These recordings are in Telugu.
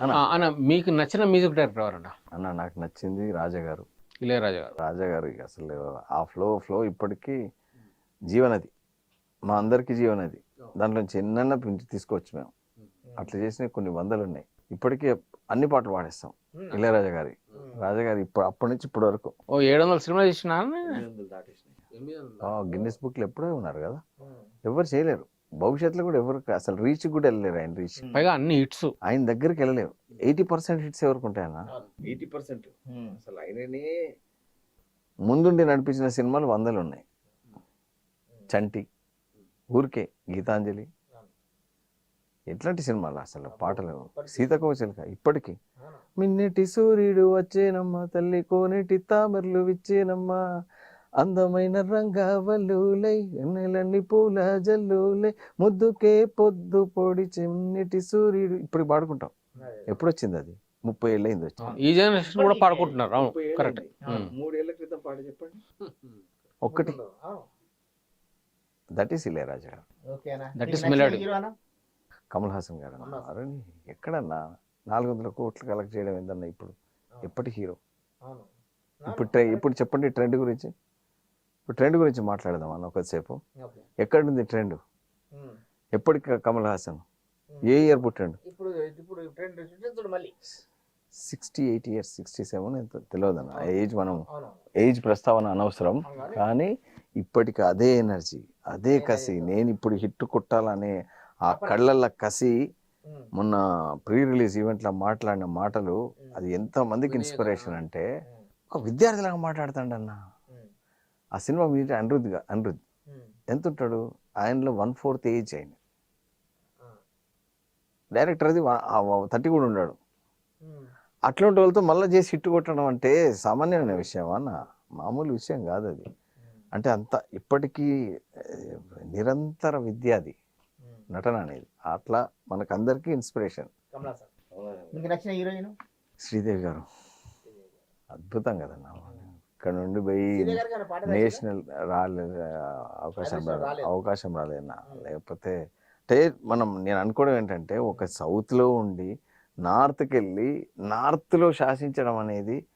అన్న. మీకు నచ్చిన మ్యూజిక్ డైరెక్టర్ ఎవరన్నా? అన్న నాకు నచ్చింది రాజా గారు. ఇళయరాజా గారు. రాజా గారు అసలు ఆ ఫ్లో ఫ్లో ఇప్పటికీ జీవనది. మా అందరికీ జీవనది. దాంట్లో చిన్న పెంచి తీసుకోవచ్చు మేము. అట్లా చేసిన కొన్ని వందలు ఉన్నాయి ఇప్పటికీ అన్ని పాటలు పాడేస్తాం. ఇళయరాజా గారి. రాజా గారి ఇప్పుడు అప్పటి నుంచి ఇప్పటి వరకు. ఓ ఏడు వందల సినిమా చేసిన గిన్నెస్ బుక్లు ఎప్పుడో ఉన్నారు కదా. ఎవరు చేయలేరు. భవిష్యత్తులో కూడా ఎవరు అసలు రీచ్ కూడా వెళ్ళలేరు ఆయన రీచ్ పైగా అన్ని హిట్స్ ఆయన దగ్గరికి వెళ్ళలేరు ఎయిటీ పర్సెంట్ హిట్స్ ఎవరికి ఉంటాయన్న? ఎయిటీ పర్సెంట్ అసలు ఆయననే ముందుండి నడిపించిన సినిమాలు వందలు ఉన్నాయి. చంటి ఊరికే గీతాంజలి. ఎట్లాంటి సినిమాలు అసలు పాటలు? సీతకోచలిక ఇప్పటికీ. మిన్నెటి సూర్యుడు వచ్చేనమ్మ తల్లి కోనేటి తామరలు విచ్చేనమ్మ. అందమైన రంగావల్లులై నెలన్ని పూల జల్లులై ముద్దుకే పొద్దు పొడి చిన్నటి సూర్యుడు. ఇప్పుడు పాడుకుంటాం. ఎప్పుడు వచ్చింది అది? ముప్పై ఏళ్ళు అయింది వచ్చి ఈ జనరేషన్ కూడా పాడుకుంటున్నారు. అవును కరెక్ట్. మూడేళ్ళ క్రితం పాట చెప్పండి. ఒక్కటి. That is Ilaiyaraaja. That is melody. Kamal Haasan గారు అన్న. అరే ఎక్కడన్నా నాలుగు వందల కోట్లు కలెక్ట్ చేయడం ఏందన్నా ఇప్పుడు? ఎప్పటి హీరో? ఇప్పుడు ట్రె ఇప్పుడు చెప్పండి ట్రెండ్ గురించి. ఇప్పుడు ట్రెండ్ గురించి మాట్లాడదాం అన్న కొద్దిసేపు ఎక్కడుంది ట్రెండ్? ఎప్పటికి కమల్ హాసన్? ఏ ఇయర్ పుట్టాడు? ఇప్పుడు ఇప్పుడు ట్రెండ్ మళ్ళీ. Sixty eight years sixty seven ఎంత తెలియదు అన్న ఏజ్ మనం ఏజ్ ప్రస్తావన అనవసరం. కానీ ఇప్పటికి అదే ఎనర్జీ అదే కసి. నేను ఇప్పుడు హిట్ కొట్టాలనే ఆ కళ్ళల్లో కసి మొన్న ప్రీ రిలీజ్ ఈవెంట్లో మాట్లాడిన మాటలు అది ఎంత మందికి ఇన్స్పిరేషన్ అంటే ఒక విద్యార్థిలాగా మాట్లాడతాడు అన్న ఆ సినిమా మీద అనిరుద్ గా- అనిరుద్ ఎంత ఉంటాడు ఆయనలో వన్ ఫోర్త్ ఏజ్ ఆయన. డైరెక్టర్ అది థర్టీ కూడా ఉన్నాడు. అట్లాంటి వాళ్ళతో మళ్ళీ చేసి హిట్ కొట్టడం అంటే సామాన్యమైన విషయం అన్న? మామూలు విషయం కాదు అది. అంటే అంత ఇప్పటికీ నిరంతర విద్య అది. నటన అనేది. అట్లా మనకందరికీ ఇన్స్పిరేషన్ కమలా సార్. మీకు నచ్చిన హీరోయిన్? శ్రీదేవి గారు. అద్భుతం కదన్న. ఇక్కడ నుండి పోయి? నేషనల్ రాలేదు అవకాశం. అవకాశం రాలేదన్న. లేకపోతే అంటే మనం నేను అనుకోవడం ఏంటంటే ఒక సౌత్లో ఉండి నార్త్కి వెళ్ళి నార్త్లో శాసించడం అనేది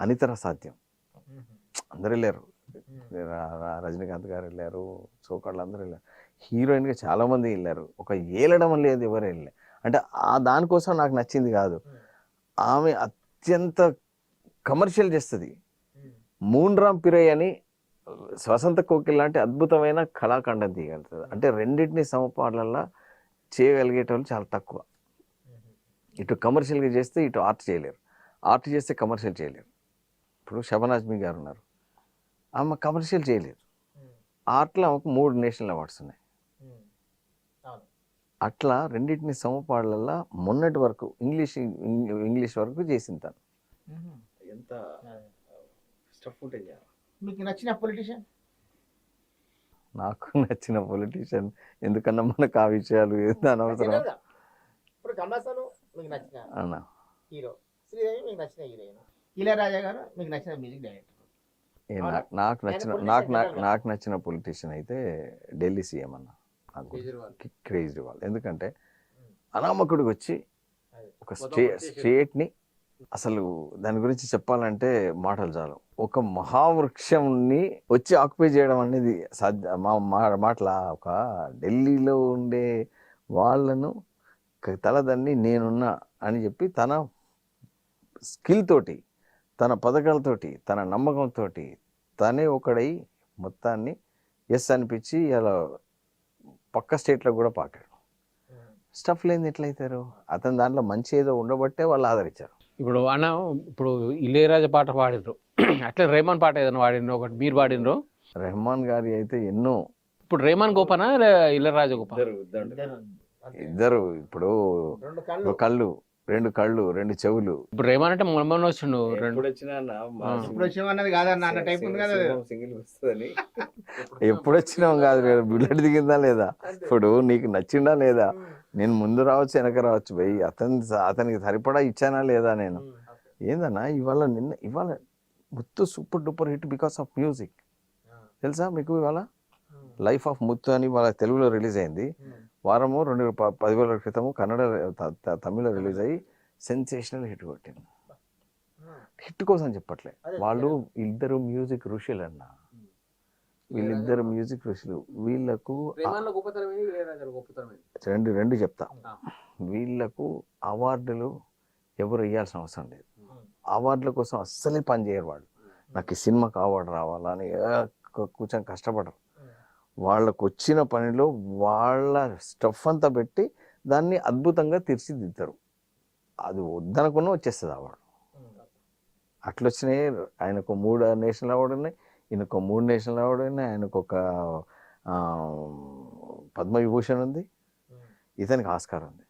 అనితర సాధ్యం. అందరూ వెళ్ళారు. రజనీకాంత్ గారు వెళ్ళారు సోకాళ్ళు అందరూ వెళ్ళారు. హీరోయిన్గా చాలా మంది వెళ్ళారు. ఒక ఏలడం లేదు ఎవరు వెళ్ళలే. అంటే ఆ దానికోసం నాకు నచ్చింది కాదు. ఆమె అత్యంత కమర్షియల్ చేస్తుంది. మూన్రామ్ పిరై అని స్వసంత కోకిల్ లాంటి అద్భుతమైన కళాఖండం తీయగలుగుతుంది అంటే రెండింటిని సమపాలల్లో చేయగలిగేటోళ్ళు చాలా తక్కువ. ఇటు కమర్షియల్గా చేస్తే ఇటు ఆర్ట్ చేయలేరు. ఆర్ట్ చేస్తే కమర్షియల్ చేయలేరు. ఇప్పుడు శబనాజ్మి గారు ఉన్నారు. ఆమె కమర్షియల్ చేయలేరు ఆర్ట్లో ఆమెకు మూడు నేషనల్ అవార్డ్స్ ఉన్నాయి. అట్లా రెండింటిని సమపాళ్ళల్లో మొన్నటి వరకు ఇంగ్లీష్ ఇంగ్లీష్ వరకు చేసింది తను. ఎంత స్టఫ్ ఉంటుంది మీకు నచ్చిన పొలిటీషియన్ నాకు నచ్చిన పొలిటీషియన్ ఎందుకన్నా మనకు ఆ విషయాలు ఏంది అనవసరం? ఇప్పుడు మీకు నచ్చిన అన్న హీరో. శ్రీదేవి మీకు నచ్చిన హీరోయిన్. ఇళయరాజా గారు మీకు నచ్చిన మ్యూజిక్ డైరెక్టర్? నాకు నచ్చిన నాకు నాకు- నచ్చిన పొలిటీషియన్ అయితే ఢిల్లీ సీఎం అన్న. వాళ్ళు ఎందుకంటే అనామకుడికి వచ్చి ఒక స్టే స్టేట్ని అసలు దాని గురించి చెప్పాలంటే మాటలు చాలు. ఒక మహావృక్షంని వచ్చి ఆక్యుపై చేయడం అనేది సాధ్య మా మాటల ఒక ఢిల్లీలో ఉండే వాళ్ళను తలదన్ని నేనున్నా అని చెప్పి తన స్కిల్ తోటి తన పథకాలతోటి తన నమ్మకంతో తనే ఒకడై మొత్తాన్ని ఎస్ అనిపించి ఇలా పక్క స్టేట్లో కూడా పాకాడు. స్టఫ్ లేని ఎట్లయితారు? అతని దాంట్లో మంచి ఏదో ఉండబట్టే వాళ్ళు ఆదరించారు. ఇప్పుడు అన్న ఇప్పుడు ఇళయరాజా పాట పాడినరు అట్లా రేమాన్ పాట ఏదైనా పాడినరు ఒకటి మీరు పాడినరు రెహమాన్ గారి అయితే ఎన్నో. ఇప్పుడు రేమాన్ గోపనా ఇళయరాజా గోప? ఇద్దరు ఇద్దరు. ఇప్పుడు కళ్ళు. రెండు కళ్ళు రెండు చెవులు. ఇప్పుడు రేమాన్ అంటే మొన్న వచ్చిండు రెండు ఇప్పుడు వచ్చేమన్నది కాదన్న అన్న టైప్ ఉంది కదా. ఎప్పుడు వచ్చినాం కాదు కదా బుల్లెట్ దిగిందా లేదా? ఇప్పుడు నీకు నచ్చిందా లేదా? నేను ముందు రావచ్చు వెనక రావచ్చు పోయి అతని అతనికి సరిపడా ఇచ్చానా లేదా నేను? ఏందన్నా ఇవాళ నిన్న ఇవాళ Muthu super duper hit because of music. తెలుసా మీకు ఇవాళ? లైఫ్ ఆఫ్ ముత్తు అని వాళ్ళ తెలుగులో రిలీజ్ అయింది. వారము రెండు ప- పది రోజుల క్రితము కన్నడ తమిళ రిలీజ్ అయ్యి సెన్సేషనల్ హిట్ కొట్టింది. హిట్ కోసం చెప్పట్లే. వాళ్ళు ఇద్దరు మ్యూజిక్ ఋషులు అన్న వీళ్ళిద్దరు మ్యూజిక్ ఋషులు. వీళ్ళకు రెండు రెండు చెప్తా. వీళ్ళకు అవార్డులు ఎవరు ఇవ్వాల్సిన అవసరం లేదు. అవార్డుల కోసం అస్సలే పని చేయరు వాళ్ళు. నాకు ఈ సినిమాకి అవార్డు రావాలని ఏ కు- కూర్చొని కష్టపడరు. వాళ్ళకు వచ్చిన పనిలో వాళ్ళ స్టఫ్ అంతా పెట్టి దాన్ని అద్భుతంగా తీర్చిదిద్దారు అది వద్దనుకున్న వచ్చేస్తుంది అవార్డు. అట్లా వచ్చినాయి ఆయనకు మూడు నేషనల్ అవార్డు ఉన్నాయి ఈయనకు మూడు నేషనల్ అవార్డు ఉన్నాయి ఆయనకు ఒక పద్మవిభూషణ్ ఉంది. ఇతనికి ఆస్కార్ ఉంది.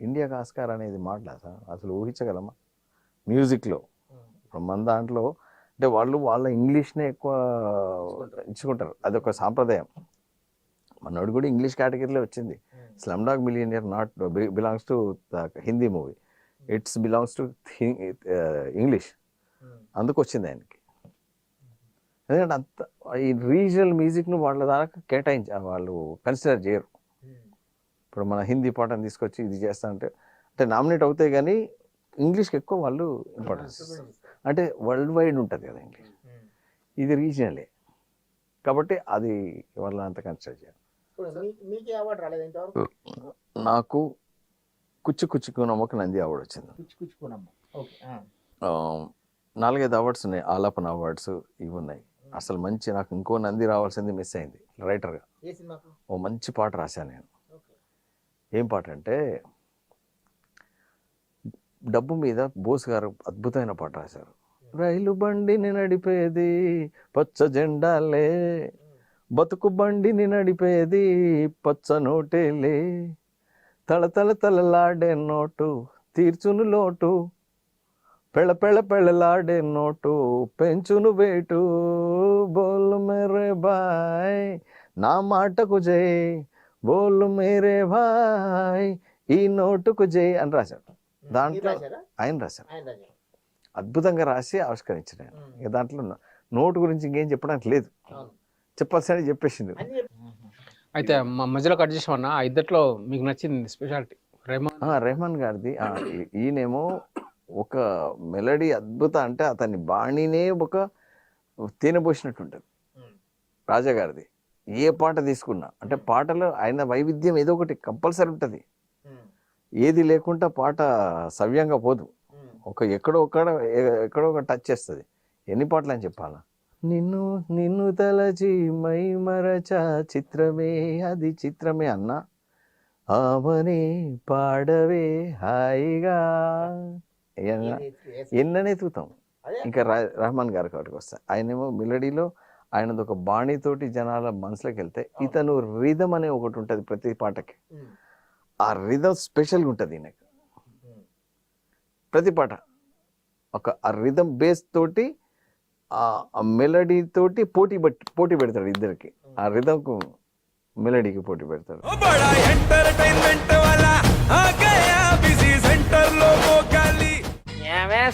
ఇండియాకి ఆస్కార్ అనేది మాటలా సార్? అసలు ఊహించగలమా? మ్యూజిక్లో. ఇప్పుడు మన దాంట్లో అంటే వాళ్ళు వాళ్ళ ఇంగ్లీష్నే ఎక్కువ ఇచ్చుకుంటారు. అదొక సాంప్రదాయం. మనోడు కూడా ఇంగ్లీష్ కేటగిరీలో వచ్చింది. Slumdog Millionaire not belongs to Hindi movie. It's belongs to English. అందుకు వచ్చింది ఆయనకి. ఎందుకంటే అంత ఈ రీజనల్ మ్యూజిక్ను వాళ్ళ దాకా కేటాయించ వాళ్ళు కన్సిడర్ చేయరు. ఇప్పుడు మన హిందీ పాటను తీసుకొచ్చి ఇది చేస్తా అంటే అంటే నామినేట్ అవుతాయి కానీ ఇంగ్లీష్కి ఎక్కువ వాళ్ళు ఇంపార్టెన్స్ అంటే వరల్డ్ వైడ్ ఉంటుంది కదా ఇంగ్లీష్. ఇది రీజనలే కాబట్టి అది వాళ్ళ అంత కన్సిడర్ ఇంతవరకు? నాకు కుచ్చు కుచ్చుకు నమ్మక నంది అవార్డు వచ్చింది. నాలుగైదు అవార్డ్స్ ఉన్నాయి. ఆలాపన అవార్డ్స్ ఇవి ఉన్నాయి. అసలు మంచి నాకు ఇంకో నంది రావాల్సింది మిస్ అయింది. రైటర్గా ఓ మంచి పాట రాశాను నేను. ఏం పాట అంటే డబ్బు మీద బోస్ గారు అద్భుతమైన పాట రాశారు. రైలు బండిని నడిపేది పచ్చ జెండాలే. బతుకు బండిని నడిపేది పచ్చ నోటేలే. తళతళ తలలాడే నోటు తీర్చును లోటు. పెళ్ళ పెళ్ళ పెళ్ళలాడే నోటు పెంచును వేటు. బోలు మేరే బాయ్ నా మాటకు జై. బోలు మేరే భాయ్ ఈ నోటుకు జై అని రాశాడు దాంట్లో ఆయన రాశారు. అద్భుతంగా రాసి ఆవిష్కరించిన ఆయన. ఇక దాంట్లో ఉన్న- నోటు గురించి ఇంకేం చెప్పడానికి లేదు. చెప్పాల్సిన చెప్పేసింది. అయితే మ- మధ్యలో కట్ చేసామన్నా ఆ ఇద్దట్లో మీకు నచ్చింది స్పెషాలిటీ రెహమాన్? ఆ, రెహమాన్ గారిది. ఆ, ఈ- ఈయనేమో ఒక మెలడీ అద్భుత అంటే అతని బాణీనే ఒక తేనెపోసినట్టు ఉంటుంది ఉమ్. రాజా గారిది. ఏ పాట తీసుకున్నా. అంటే పాటలో ఆయన వైవిధ్యం ఏదో ఒకటి కంపల్సరీ ఉంటుంది. ఏది లేకుండా పాట సవ్యంగా పోదు. ఒక ఎక్కడో ఒక్కడ ఎక్కడో ఒక టచ్ చేస్తుంది. ఎన్ని పాటలు అని చెప్పాలా? నిన్ను నిన్ను తలచి మై మరచ చిత్రమే అది చిత్రమే అన్న. ఆమని పాడవే హాయిగా. ఎన్ననే తూతాం. ఇంకా రహమాన్ గారి కాడికి వస్తా. ఆయనేమో మిలడీలో ఆయనది ఒక బాణీతోటి జనాల మనసులోకి వెళ్తే ఇతను రిధం అనే ఒకటి ఉంటుంది ప్రతి పాటకి. ఆ రిధమ్ స్పెషల్గా ఉంటుంది ఈయనకు. ప్రతి పాట ఒక ఆ రిధమ్ బేస్ తోటి ఆ మెలడీ తోటి పోటీ పెట్టి పోటీ పెడతాడు ఇద్దరికి. ఆ రిధంకు మెలడీకి పోటీ పెడతాడు.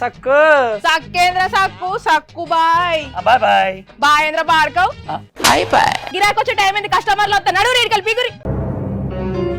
సక్కు? సక్కేంద్ర సక్కు సక్కు బాయ్. బాయ్ బాయ్. బాయేంద్ర బాడ్కవ్ బాయ్ బాయ్. గిరాకొచ్చే టైం ఏంది? కస్టమర్లు వస్తా నడు రేడికల్ పిగురి